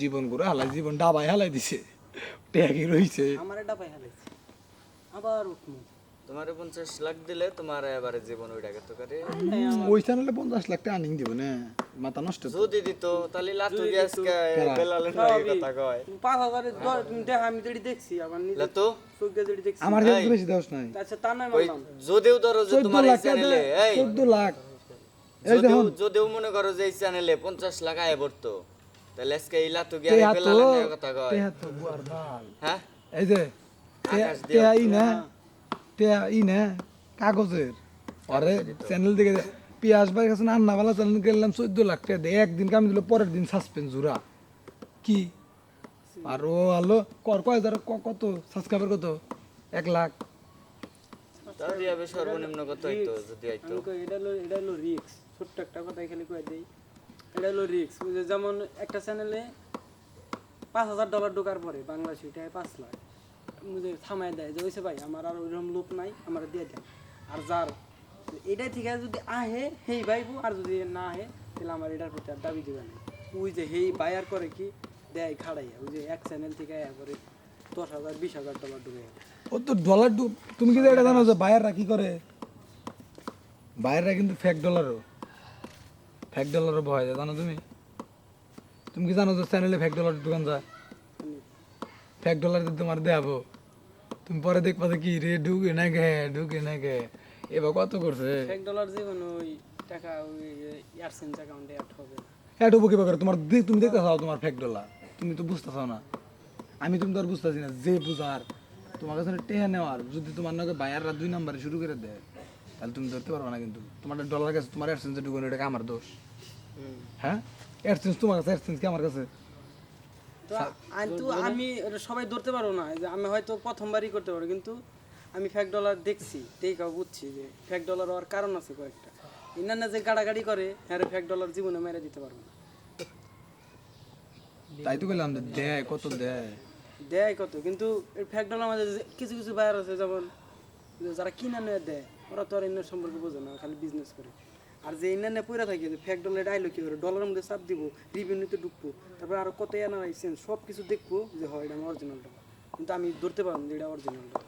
জীবন করে হালাই জীবন ডাবাই হালাই দিছে। ট্যাগই রইছে। আমার পাই হালাইছে। আবার উঠমু। তোমার পঞ্চাশ লাখ দিলে তোমার এবারে জীবন ওইটা কত করে? ওই চ্যানেলে পঞ্চাশ লাখ টাকা আনিং দিব না। মাথা নষ্ট তো। যদি দিত তাহলে লাটু গ্যাস বেলালে কথা কয়। পাঁচ হাজারের দর তুমি দেখ আমি যেটি দেখছি আমার নিজে লাটু? চোখে যেটি দেখছি। আমার কাছে বেশি দেওয়াস নাই। আচ্ছা তা নয় ওই যদিও ধরো যে তোমার এই চ্যানেলে এই। চোদ্দ লাখ। এই যদিও যদিও মনে করো যে এই চ্যানেলে পঞ্চাশ লাখ আয় পড়তো। তাহলে আজকে এই লাটু গ্যাস তেহা তো বেলালে কথা কয় তেহা তো বুয়ার ডাল হ্যাঁ এই যে তেহা- আকাশ দিয়ে তেহা ই না তেহা ই না কাগজের আরে চ্যানেল পিয়াস ভাই কাছে আন্নাওয়ালা চ্যানেল গেলাম চোদ্দ লাখ টাকা দিয়ে। একদিন কামি দিল পরের দিন সাসপেন্স জুরা কি? আর ও আলো। কর কয় হাজার? কত? সাবস্ক্রাইবার কত? এক লাখ। তাহলে সর্বনিম্ন কত হইতো যদি হইতো এটা হলো এটা হলো রিক্স ছোট্ট একটা কথা খালি কয়ে দেই। এটা হলো রিক্স যেমন একটা চ্যানেলে পাঁচ হাজার ডলার ঢোকার পরে বাংলাদেশি টাকা পাঁচ লাখ মুঝে থামাই দেয়, যে ওইসে ভাই, আমার আর ওইরকম লোক নাই, আমার দিয়ে দেন। আর যার, এটাই ঠিক আছে, যদি আহে, হেই ভাইবো, আর যদি না আহে, তাহলে আমার এটার প্রতি আর দাবি দিবে না। ওই যে হেই বায়ার করে কি? দেয় খাড়াইয়া, ওই যে এক চ্যানেল থেকে পরে দশ হাজার, বিশ হাজার ডলার ঢুকে ও তো ডলার তুমি কি এটা জানো যে বায়াররা কি করে? বায়াররা কিন্তু ফেক ডলারও ফেক ডলারও ভয় যায় জানো তুমি? তুমি কি জানো যে চ্যানেলে ফেক ডলার দোকান যায়? ফেক ডলার তোমার দেখাবো। তুমি পরে দেখবা যে কি রে ঢুকে না গে ঢুকে না গে। এবার কত করছে? এক ডলার যে কোনো ওই টাকা ওই এয়ারসেন্স অ্যাকাউন্টে অ্যাড হবে। ঢুকবো কিবা করে? তোমার তুমি দেখতে চাও তোমার ফেক ডলার তুমি তো বুঝতে চাও না। আমি তুমি তো আর বুঝতেছি না যে বুঝার। তোমার কাছে টেহা নেওয়ার। যদি তোমার নাকি বায়াররা দুই নাম্বারে শুরু করে দেয় তাহলে তুমি ধরতে পারবে না কিন্তু। তোমার ডলার কাছে তোমার অ্যাডসেন্সে ঢুকানো এটা কি আমার দোষ। হ্যাঁ? অ্যাডসেন্স তোমার কাছে অ্যাডসেন্স কি আমার কাছে? তো আমি সবাই ধরতে পারব না যে আমি হয়তো প্রথমবারই করতে পারব কিন্তু আমি ফ্যাক ডলার দেখছি বুঝছি যে ফ্যাক ডলার হওয়ার কারণ আছে কয়েকটা। যে গাড়াগাড়ি করে হ্যাঁ ফ্যাক ডলার জীবনে মেরে দিতে পারব না। তাই তো বললাম দেয় কত দেয়? দেয় কত কিন্তু ফ্যাক ডলার মাঝে কিছু কিছু বায়ার আছে যেমন যারা কিনা নিয়ে দেয়। ওরা তো আর ইন্টারনেট সম্পর্কে বোঝে না, খালি বিজনেস করে। আর যে ইন্টারনেট পড়ে থাকে, যে ফ্যাক ডলার আইলো কি করে ডলারের মধ্যে চাপ দিব রিভিনিউতে ঢুকবো। তারপরে আরও কত এনার আইসেন সব কিছু দেখব যে, হয় এটা আমার অরিজিনাল ডলার কিন্তু আমি ধরতে পারলাম যে এটা অরিজিনাল ডলার